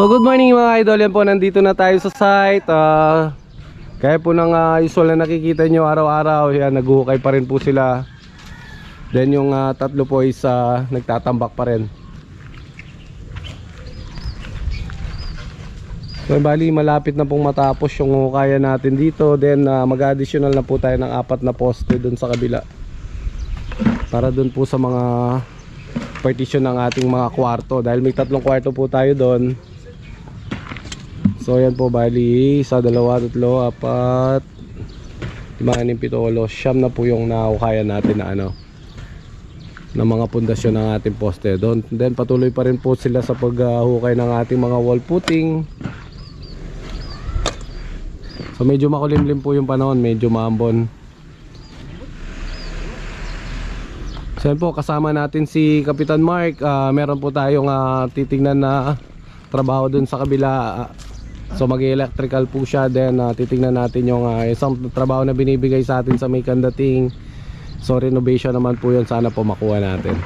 So good morning mga idol, yan po nandito na tayo sa site. Ah, Kaya po ng ah, usual na nakikita nyo araw-araw Yan, naghuhukay pa rin po sila. Then yung ah, tatlo po is ah, nagtatambak pa rin. So bali malapit na pong matapos yung hukayan natin dito. Then ah, mag-additional na po tayo ng apat na poste dun sa kabila. Para dun po sa mga partition ng ating mga kwarto. Dahil may tatlong kwarto po tayo doon So yan po bali Isa, dalawa, tatlo, apat Lima, anim, pito, walo Siyam na po yung nahukayan natin na ano ng mga pundasyon ng ating poste doon. Then patuloy pa rin po sila sa paghukay ng ating mga wall footing. So medyo makulimlim po yung panahon, medyo maambon. So po, kasama natin si Kapitan Mark. Ah, meron po tayong ah, titingnan na trabaho dun sa kabila. Ah, so mag-electrical po siya. Then ah, titingnan natin yung ah, isang trabaho na binibigay sa atin sa may kandating. So renovation naman po yun. Sana po makuha natin.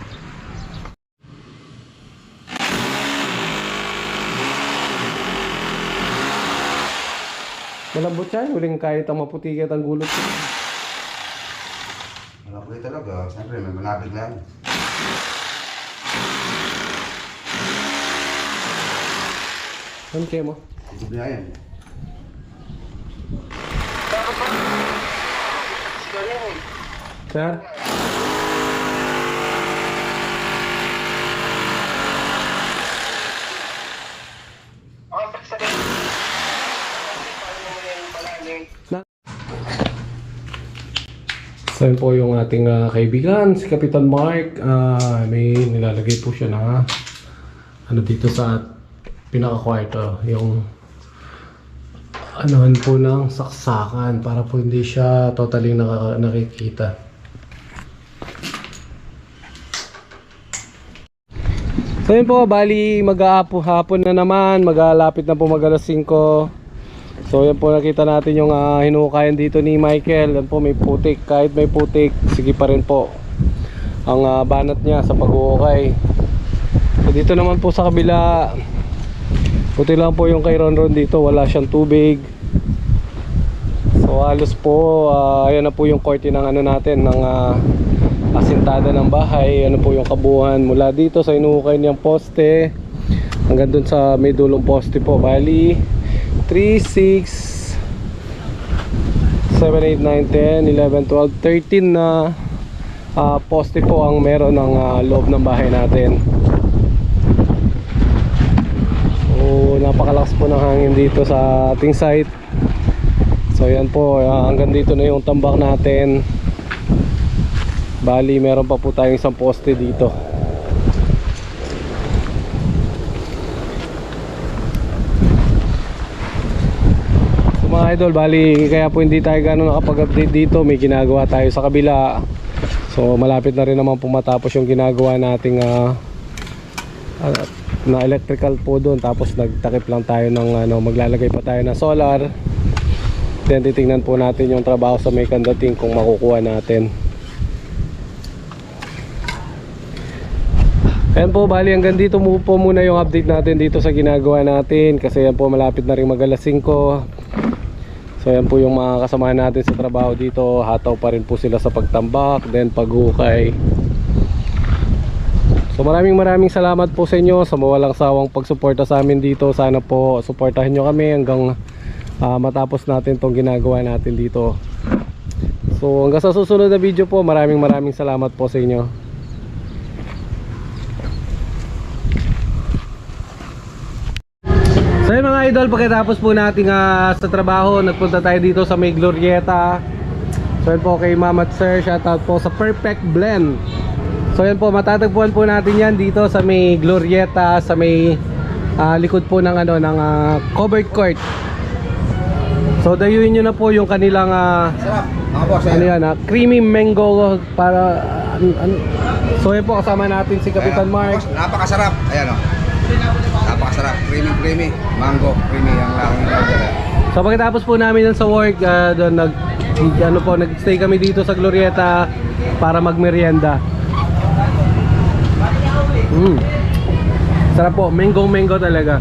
Malambot siya. Huling kahit ang maputikit ang gulot. Malaki talaga. Siyempre, may malapit na Ano kayo mo? Isip na yan. Sir? So yun po yung ating ah, kaibigan, si Kapitan Mark. Ah, may nilalagay po siya na ano dito sa pinaka-kwarto. Yung anuhan po ng saksakan para po hindi siya totally naka- nakikita. So yun po, bali mag-aapo hapon na naman, mag-alapit na po mag alas 5. So yan po nakita natin yung uh, hinukayan dito ni Michael. Yan po may putik, kahit may putik, sige pa rin po ang ah, banat niya sa pag-uukay. So dito naman po sa kabila, puti lang po yung kay Ronron dito, wala siyang tubig. So halos po, ah, ayan na po yung korte ng ano natin, ng ah, asintada ng bahay. Ano po yung kabuuan mula dito sa inuukay niyang poste hanggang dun sa may dulong poste po. Bali, 3, 6, 7, 8, 9, 10, 11, 12, 13 na ah, poste po ang meron ng ah, loob ng bahay natin. So, napakalakas po ng hangin dito sa ating site. So yan po, ah, hanggang dito na yung tambak natin. Bali, meron pa po tayong isang poste dito. So mga idol, bali, kaya po hindi tayo gano'n nakapag-update dito. May ginagawa tayo sa kabila. So malapit na rin naman po matapos yung ginagawa nating ah, ah, na electrical po doon. Tapos nagtakip lang tayo ng ano, maglalagay pa tayo ng solar. Then titingnan po natin yung trabaho sa may kandating kung makukuha natin. Ayan po, bali hanggang dito mo po muna yung update natin dito sa ginagawa natin kasi yan po malapit na rin mag alas 5 So yan po yung mga kasamahan natin sa trabaho dito hataw pa rin po sila sa pagtambak then paghukay So maraming maraming salamat po sa inyo sa mawalang sawang pagsuporta sa amin dito sana po suportahan nyo kami hanggang ah, matapos natin tong ginagawa natin dito So hanggang sa susunod na video po maraming maraming salamat po sa inyo So mga idol, pagkatapos po natin ah, sa trabaho, nagpunta tayo dito sa may Glorieta. So po kay Mama Sir, shoutout po sa Perfect Blend. So yun po, matatagpuan po natin yan dito sa may Glorieta, sa may ah, likod po ng ano ng ah, covered court. So dayuin nyo na po yung kanilang ah, Sarap. Boss, ano yan, ah, creamy mango para an- an- So yun po kasama natin si Kapitan Ayan. Mark. Boss, napakasarap. Ayan o. Napakasarap. Creamy, creamy. Mango, creamy ang nilagay. So pagkatapos po namin yan sa work, ah, doon nag ano po, nag-stay kami dito sa Glorieta para magmerienda. Mm. Sarap po, mango mango talaga.